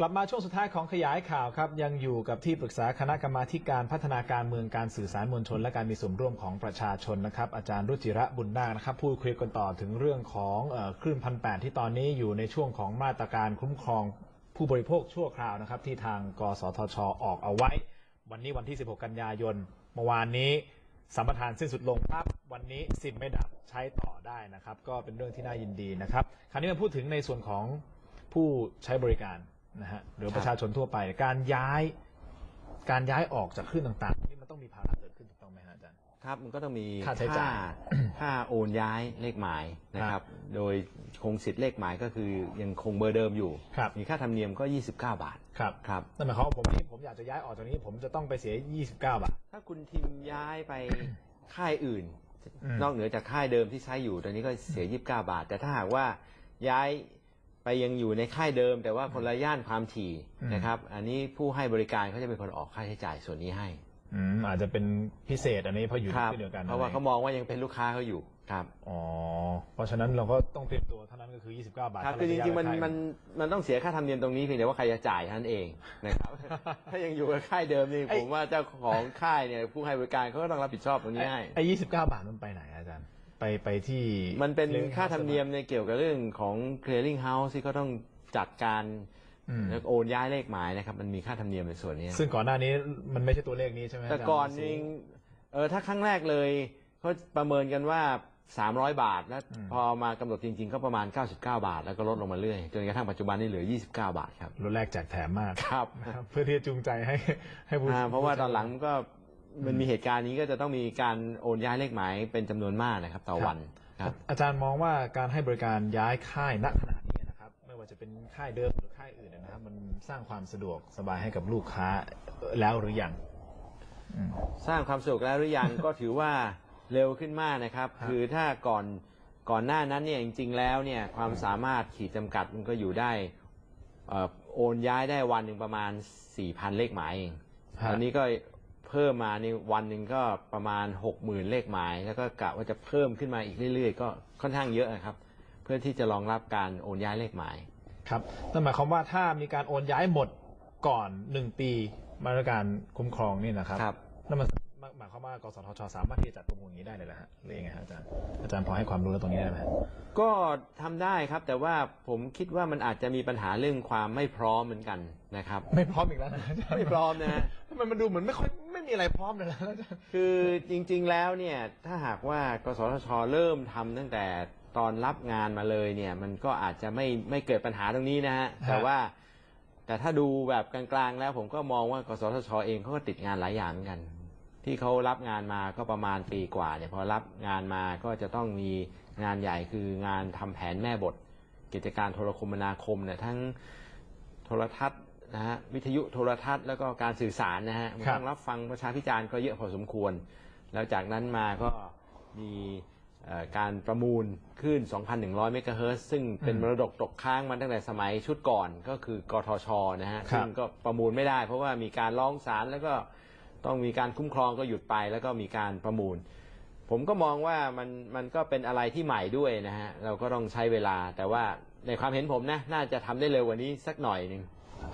กลับมาช่วงสุดท้ายของขยายข่าวครับยังอยู่กับที่ปรึกษาคณะกรรมาการพัฒนาการเมืองการสื่อสารมวลชน และการมีส่วนร่วมของประชาชนนะครับอาจารย์รุจิระบุญนาคนะครับพูดคุยกันต่อถึงเรื่องของคลื่นพันแปดที่ตอนนี้อยู่ในช่วงของมาตรการคุ้มครองผู้บริโภคชั่วคราวนะครับที่ทางกสทช ออกเอาไว้ วันนี้วันที่ 16 กันยายนเมื่อวานนี้สัมปทานสิ้นสุดลงปั๊บวันนี้ซิมไม่ดับใช้ต่อได้นะครับ ก็เป็นเรื่องที่น่ายินดีนะครับคราวนี้มาพูดถึงในส่วนของผู้ใช้บริการ นะฮะหรือประชาชนทั่วไป การย้าย การย้ายออกจากคลื่นต่างๆนี่มันต้องมีภาระเกิดขึ้นถูกต้องไหมฮะอาจารย์ ครับมันก็ต้องมีค่าใช้จ่ายค่าโอนย้ายเลขหมายนะครับ โดยคงสิทธิ์เลขหมายก็คือยังคงเบอร์เดิมอยู่ ครับมีค่าธรรมเนียมก็ 29 บาท ครับครับนั่นหมายความว่าผมนี่ผมอยากจะย้ายออกจากนี้ ผมจะต้องไปเสีย 29 บาท ถ้าคุณทิมย้ายไปค่ายอื่นอืมนอกเหนือจากค่ายเดิมที่ใช้อยู่ตอนนี้ก็เสีย 29 บาท แต่ถ้าหากว่าย้าย ไปยังอยู่ในค่ายเดิม แต่ว่าคนละย่านความถี่นะครับ อันนี้ผู้ให้บริการเขาจะเป็นคนออกค่าใช้จ่ายส่วนนี้ให้อืมอาจจะเป็นพิเศษอันนี้เพราะอยู่คที่รับที่เดียวกันเพราะว่าเขามองว่ายังเป็นลูกค้าเขาอยู่ครับอ๋อเพราะฉะนั้นเราก็ต้องเตรียมตัวเท่านั้นก็คือ 29 บาทครับถ้าคือจเาะริงๆมันย้ายไปค่ายมันมันต้องเสียค่าธรรมเนียมตรงนี้เพียงแต่ว่าใครจะจ่ายเท่านั้นเองนะครับ ถ้ายังอยู่กับค่ายเดิมนี่ไอ้ผมว่าเจ้าของค่ายเนี่ยผู้ให้บริการเขาก็ต้องรับผิดชอบตรงนี้ให้ไอ้29 บาทมันไปไหนอาจารย์ ไปไปที่มันเป็น clearing ค่า house ธรรมเนียมในเกี่ยวกับเรื่องของ clearing house ที่เขาต้องจัดการอืมแล้วโอนย้ายเลขหมายนะครับ มันมีค่าธรรมเนียมในส่วนนี้ ซึ่งก่อนหน้านี้มันไม่ใช่ตัวเลขนี้ใช่ไหมแต่าจารย์ก่อนสูเองงเออถ้าครั้งแรกเลยเขาประเมินกันว่า 300 บาท แล้วอืมพอมากำหนดจริง ๆ ก็ประมาณ 99 บาท แล้วก็ลดลงมาเรื่อยจนกระทั่งปัจจุบันนี้เหลือ 29 บาทครับรุ่นแรกแจกแถมมากครับนะครับ เพื่อที่จะจูงใจให้ให้ผู้อ่าเพราะว่าตอนหลังมันก็ มันมีเหตุการณ์นี้ก็จะต้องมีการโอนย้ายเลขหมายเป็นจำนวนมากนะครับต่อวันครับอาจารย์มองว่าการให้บริการย้ายค่ายณขณะนี้นะครับไม่ว่าจะเป็นค่ายเดิมหรือค่ายอื่นนะครับ มันสร้างความสะดวกสบายให้กับลูกค้าแล้วหรือยังอืมสร้างความสะดวกแล้วหรือยังก็ถือว่าเร็วขึ้นมากนะครับครับ คือถ้าก่อนก่อนหน้านั้นเนี่ยจริง ๆ แล้วเนี่ยความสามารถขีดจำกัดมันก็อยู่ได้เอ่อโอนย้ายได้วันหนึ่งประมาณ4,000เลขหมายเองฮะตอนนี้ก็ เพิ่มมาในวันหนึ่งก็ประมาณ60,000เลขหมาย แล้วก็กะว่าจะเพิ่มขึ้นมาอีกเรื่อยๆ ก็ค่อนข้างเยอะนะครับ เพื่อที่จะรองรับการโอนย้ายเลขหมายครับนั่นหมายความว่าถ้ามีการโอนย้ายหมดก่อนหนึ่งปีมาตรการคุ้มครองนี่นะครับครับนั่นมันหมายความว่ากสทช สามารถที่จะจัดประมูลอย่างนี้ได้เลยนะฮะหรือยังไงฮะอาจารย์อาจารย์พอให้ความรู้แล้วตรงนี้ได้ไหมฮะก็ทำได้ครับแต่ว่าผมคิดว่ามันอาจจะมีปัญหาเรื่องความไม่พร้อมเหมือนกันนะครับ ไม่พร้อมอีกแล้วนะอาจารย์ไม่พร้อมนะฮะทำไมมันดูเหมือนไม่ค่อยไม่มีอะไรพร้อมเลยนะอาจารย์คือจริงๆแล้วเนี่ยถ้าหากว่ากสทชเริ่มทำตั้งแต่ตอนรับงานมาเลยเนี่ยมันก็อาจจะไม่ไม่เกิดปัญหาตรงนี้นะฮะแต่ว่า แต่ถ้าดูแบบกลางๆแล้วผมก็มองว่ากสทชเองเขาก็ติดงานหลายอย่างเหมือนกัน ที่เขารับงานมาก็ประมาณปีกว่าเนี่ยพอรับงานมาก็จะต้องมีงานใหญ่คืองานทำแผนแม่บท กิจการโทรคมนาคมเนี่ยทั้งโทรทัศน์ นะฮะวิทยุโทรทัศน์แล้วก็การสื่อสารนะฮะมันครับต้องรับฟังประชาพิจารณ์ก็เยอะพอสมควร แล้วจากนั้นมาก็มีเอ่อการประมูลขึ้น2,100 เมกะเฮิรตซ์ซึ่งเป็นมรดกตกค้างมาตั้งแต่สมัยชุดก่อนก็คือกทชนะฮะครับซึ่งก็ประมูลไม่ได้ เพราะว่ามีการร้องศาลแล้วก็ต้องมีการคุ้มครองก็หยุดไปแล้วก็มีการประมูล ผมก็มองว่ามันมันก็เป็นอะไรที่ใหม่ด้วยนะฮะเราก็ต้องใช้เวลาแต่ว่าในความเห็นผมนะน่าจะทำได้เร็วกว่านี้สักหน่อยหนึ่ง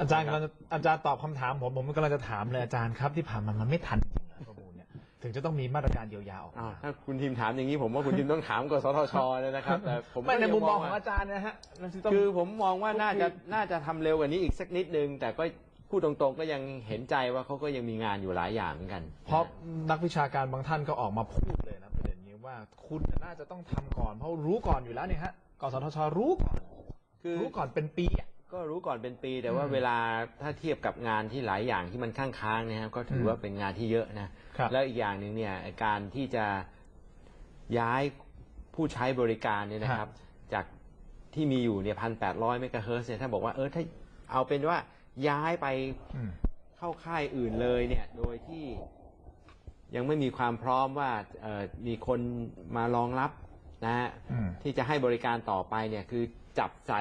อาจารย์กำลังจะอาจารย์ตอบคำถามผมผมกำลังจะถามเลยอาจารย์ครับที่ผ่านมามันไม่ทันจริงเหรอประมูลเนี่ยถึงจะต้องมีมาตรการเยียวยาออกอ้าวมาถ้าคุณทีมถามอย่างนี้ผมว่าคุณทีมต้องถามกสทชเลยนะครับแต่ผมก็ไม่ในยังมุมมองว่าของอาจารย์นะฮะมันจะต้อง คือผมมองว่าน่าจะพูดคุยน่าจะทำเร็วกว่านี้อีกสักนิดนึง แต่ก็พูดตรงๆ ก็ยังเห็นใจว่าเขาก็ยังมีงานอยู่หลายอย่างเหมือนกัน เพราะนักวิชาการบางท่านก็ออกมาพูดเลยนะประเด็นนี้ว่าคุณน่าจะต้องทำก่อน เพราะรู้ก่อนอยู่แล้วเนี่ยฮะกสทชรู้ก่อนคือ รู้ก่อนเป็นปีอะ ก็รู้ก่อนเป็นปีแต่ว่าอืมเวลาถ้าเทียบกับงานที่หลายอย่างที่มันค้างค้างๆเนะครับก็ถือว่าเป็นงานที่เยอะนะครับแล้วอีกอย่างหนึ่งเนี่ยการที่จะย้ายผู้ใช้บริการเนี่ยนะครับ จากที่มีอยู่เนี่ยพันแปดร้อยเมกะเฮิรตซ์เนี่ยถ้าบอกว่าเออถ้าเอาเป็นว่าย้ายไปอืมเข้าค่ายอื่นเลยเนี่ยโดยที่ยังไม่มีความพร้อมว่าเอ่อมีคนมารองรับนะฮะอืมที่จะให้บริการต่อไปเนี่ยคือจับใส่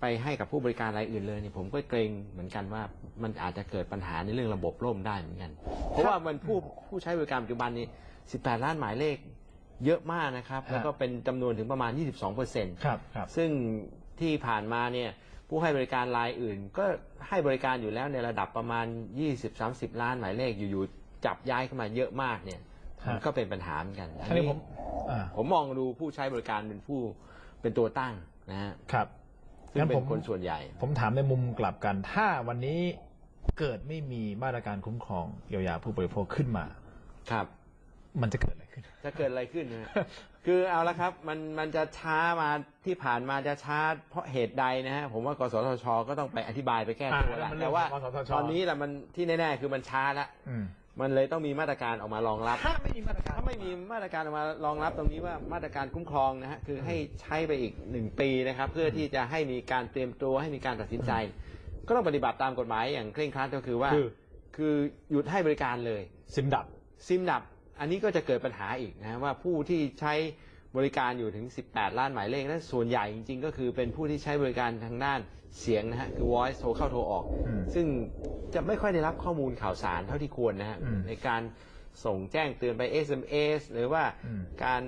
ไปให้กับผู้บริการรายอื่นเลยเนี่ยผมก็เกรงเหมือนกันว่ามันอาจจะเกิดปัญหาในเรื่องระบบล่มได้เหมือนกัน เพราะว่ามันผู้ผู้ใช้บริการปัจจุบันนี้ 18 ล้านหมายเลขเยอะมากนะครับฮะแล้วก็เป็นจำนวนถึงประมาณ 22เปอร์เซ็นต์ครับครับซึ่งที่ผ่านมาเนี่ยผู้ให้บริการรายอื่น ก็ให้บริการอยู่แล้วในระดับประมาณ 20-30 ล้านหมายเลขอยู่ๆจับย้ายเข้ามาเยอะมากเนี่ยฮะมันก็เป็นปัญหาเหมือนกันอันท่านี้นี้ผมอ่าผมมองดูผู้ใช้บริการเป็นผู้เป็นตัวตั้งนะฮะครับ ซึ่งงั้นเป็ผมนคนส่วนใหญ่ ผมถามในมุมกลับกัน ถ้าวันนี้เกิดไม่มีมาตรการคุ้มครองเยียวยาผู้บริโภคขึ้นมา ครับ มันจะเกิดอะไรขึ้น จะเกิดอะไรขึ้นนะฮะคือเอาละครับ มันมันจะช้ามาที่ผ่านมาจะช้าเพราะเหตุใดนะฮะผมว่ากสทช ก็ต้องไปอธิบายไปแก้ตัวอ่าแหละมันเรื่แต่องว่าของกสทชตอนนี้แหละมันที่แน่ๆคือมันช้าละอื มมันเลยต้องมีมาตรการออกมารองรับ ถ้าไม่มีมาตรการถ้าไม่มีมาตรการออกมารองรับตรงนี้ว่ามาตรการคุ้มครองนะฮะคือให้ใช้ไปอีกหนึ่งปีนะครับ เพื่อที่จะให้มีการเตรียมตัวให้มีการตัดสินใจ ก็ต้องปฏิบัติตามกฎหมายอย่างเคร่งครัดก็คือว่า คือ คือหยุดให้บริการเลย ซิมดับ ซิมดับอันนี้ก็จะเกิดปัญหาอีกนะว่าผู้ที่ใช้ บริการอยู่ถึง 18 ล้านหมายเลขและส่วนใหญ่จริง ๆ ก็คือเป็นผู้ที่ใช้บริการทางด้านเสียงนะฮะคือ voice โทรเข้าโทรออก อืมซึ่งจะไม่ค่อยได้รับข้อมูลข่าวสารเท่าที่ควรนะฮะอืมในการส่งแจ้งเตือนไป SMS หรือว่าอืม การ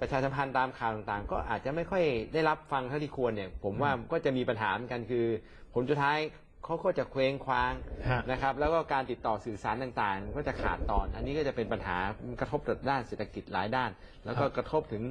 ประชาสัมพันธ์ตามข่าวต่างๆ ก็อาจจะไม่ค่อยได้รับฟังเท่าที่ควรเนี่ย ผมว่าก็จะมีปัญหาเหมือนกันคือผลสุดท้าย เขาก็จะเคว้งคว้างฮะนะครับ แล้วก็การติดต่อสื่อสารต่างๆ ก็จะขาดตอน อันนี้ก็จะเป็นปัญหากระทบต่อด้านเศรษฐกิจหลายด้าน แล้วก็กระทบถึง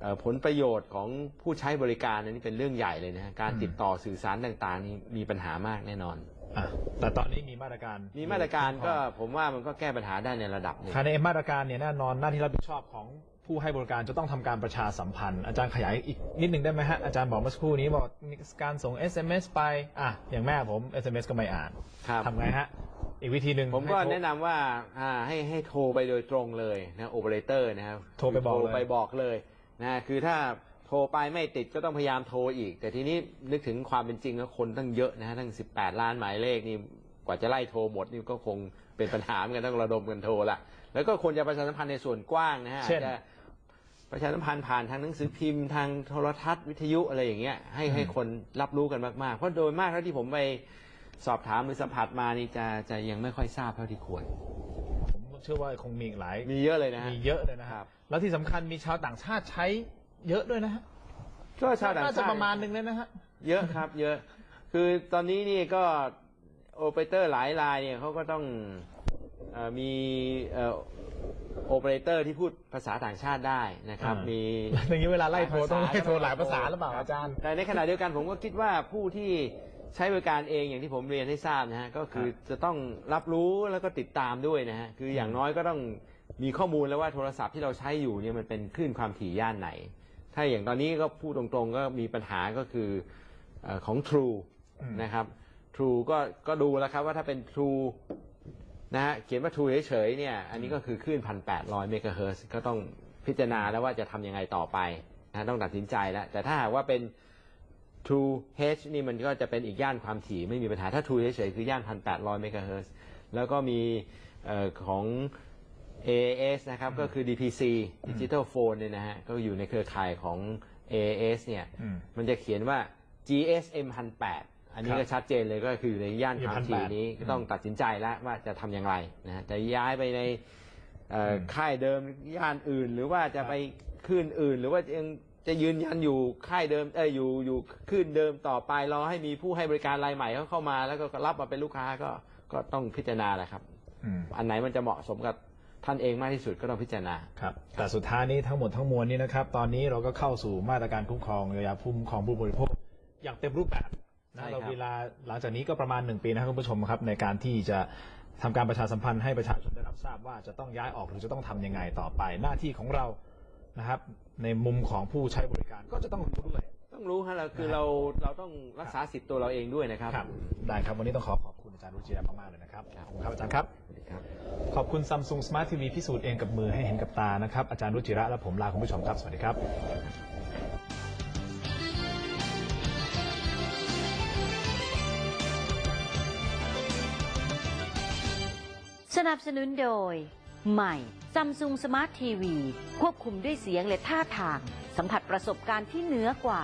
เอ่อผลประโยชน์ของผู้ใช้บริการอันนี้เป็นเรื่องใหญ่เลยนะฮะการติดต่อสื่อสารต่างๆนี่มีปัญหามากแน่นอนอะแต่ตอนนี้มีมาตรการมีมาตรการก็ผมว่ามันก็แก้ปัญหาได้ในระดับหนึ่งภายในมาตรการเนี่ยแน่นอนหน้าที่รับผิดชอบของ ผู้ให้บริการจะต้องทำการประชาสัมพันธ์ อาจารย์ขยายอีกนิดหนึ่งได้ไหมฮะ อาจารย์บอกเมื่อสักครู่นี้บอกมีการส่ง SMS ไป อะ อย่างแม่ผม SMS ก็ไม่อ่านครับทำไงฮะ อีกวิธีหนึ่งผมก็ให้โทรแนะนำว่าอ่าให้ให้โทรไปโดยตรงเลยนะโอเปอเรเตอร์นะครับโทรไปบอกเลยโทรไปบอกเลยนะคือถ้าโทรไปไม่ติดก็ต้องพยายามโทรอีก แต่ทีนี้นึกถึงความเป็นจริงแล้วคนตั้งเยอะนะฮะตั้ง 18 ล้านหมายเลขนี่กว่าจะไล่โทรหมดนี่ก็คง เป็นปัญหาเหมือนกันต้องระดมกันโทรละแล้วก็ควรจะประชาสัมพันธ์ในส่วนกว้างนะฮะเช่นอาจจะประชาสัมพันธ์ผ่านทางหนังสือพิมพ์ทางโทรทัศน์วิทยุอะไรอย่างเงี้ยให้ให้คนรับรู้กันมากๆ เพราะโดยมากเท่าที่ผมไปสอบถามหรือสัมผัสมานี่จะจะยังไม่ค่อยทราบเท่าที่ควร ผมเชื่อว่าคงมีอีกหลายมีเยอะเลยนะฮะมีเยอะเลยนะคครัรับบแล้วที่สำคัญมีชาวต่างชาติใช้เยอะด้วยนะฮะก็ชาวต่างน่าจะชาติประมาณหนึ่งเลยนะฮะเยอะครับ เยอะ คือตอนนี้นี่ก็ โอเปอเรเตอร์หลายรายเนี่ยเขาก็ต้องเออมีเอ่อโอเปอเรเตอร์ที่พูดภาษาต่างชาติได้นะครับอ่ามีมีอย่างนี้เวลาไล่โทรต้องไล่โทรหลายก็ภาษาหรือเปล่าคบอาจารย์ แต่ในขณะเดียวกันผมก็คิดว่าผู้ที่ใช้บริการเองอย่างที่ผมเรียนให้ทราบนะฮะก็คือจะต้องรับรู้แล้วก็ติดตามด้วยนะฮะคืออย่างน้อยก็ต้องมีข้อมูลแล้วว่าโทรศัพท์ที่เราใช้อยู่เนี่ยมันเป็นคลื่นความถี่ย่านไหน ถ้าอย่างตอนนี้ก็พูดตรงๆก็มีปัญหาก็คือเอ่อของ True อืมนะครับ True ก็ก็ดูแล้วครับว่าถ้าเป็น True นะฮะเขียนว่า True เฉยๆเนี่ย อันนี้ก็คือคลื่นพันแปดร้อยเมกะเฮิรตซ์ก็ต้องพิจารณาแล้วว่าจะทำยังไงต่อไปนะต้องตัดสินใจแล้ว แต่ถ้าหากว่าเป็น True H นี่มันก็จะเป็นอีกย่านความถี่ไม่มีปัญหาถ้า True เฉยๆคือย่านพันแปดร้อยเมกะเฮิรตซ์แล้วก็มีเอ่อของ AAS นะครับก็คือ DPC Digital Phone เนี่ยนะฮะก็อยู่ในเครือข่ายของ AAS เนี่ยอืมมันจะเขียนว่า GSM 1008 อันนี้ครับก็ชัดเจนเลยก็คือในย่านความถี่1,800นี้ก็ต้องตัดสินใจแล้วว่าจะทำอย่างไรนะฮะจะย้ายไปในเอ่ออมค่ายเดิมย่านอื่น หรือว่าจะไปขึ้นอื่น หรือว่ายังจะยืนยันอยู่ค่ายเดิมเอออยู่อยู่ขึ้นเดิมต่อไปรอให้มีผู้ให้บริการรายใหม่เขาเข้ามา แล้วก็รับมาเป็นลูกค้าก็ก็ต้องพิจารณาแหละครับอืมอันไหนมันจะเหมาะสมกับท่านเองมากที่สุดก็ต้องพิจารณาครับแต่สุดท้ายนี้ทั้งหมดทั้งมวลนี้นะครับ ตอนนี้เราก็เข้าสู่มาตรการคุ้มครองเยียวยาผู้คุ้มครองผู้บริโภคอย่างเต็มรูปแบบใช่นะครับ เราเวลาหลังจากนี้ก็ประมาณหนึ่งปีนะครับคุณผู้ชมครับในการที่จะทำการประชาสัมพันธ์ให้ประชาชนได้รับทราบว่าจะต้องย้ายออกหรือจะต้องทำยังไงต่อไป หน้าที่ของเรานะครับ ในมุมของผู้ใช้บริการก็จะต้องรู้ด้วย ต้องรู้ฮะเราคือนะฮะเราเราต้องรักษาสิทธิ์ตัวเราเองด้วยนะครับครับ ได้ครับวันนี้ต้องขอขอบคุณอาจารย์รุจิรามากๆเลยนะครับครับขอบคุณครับอาจารย์ครับสวัสดีครับขอบคุณ Samsung Smart TV พิสูจน์เองกับมือให้เห็นกับตานะครับอาจารย์รุจิระและผมลาคุณผู้ชมครับสวัสดีครับ นับสนุนโดย ใหม่ซัมซุงสมาร์ททีวี ควบคุมด้วยเสียงและท่าทาง สัมผัสประสบการณ์ที่เหนือกว่า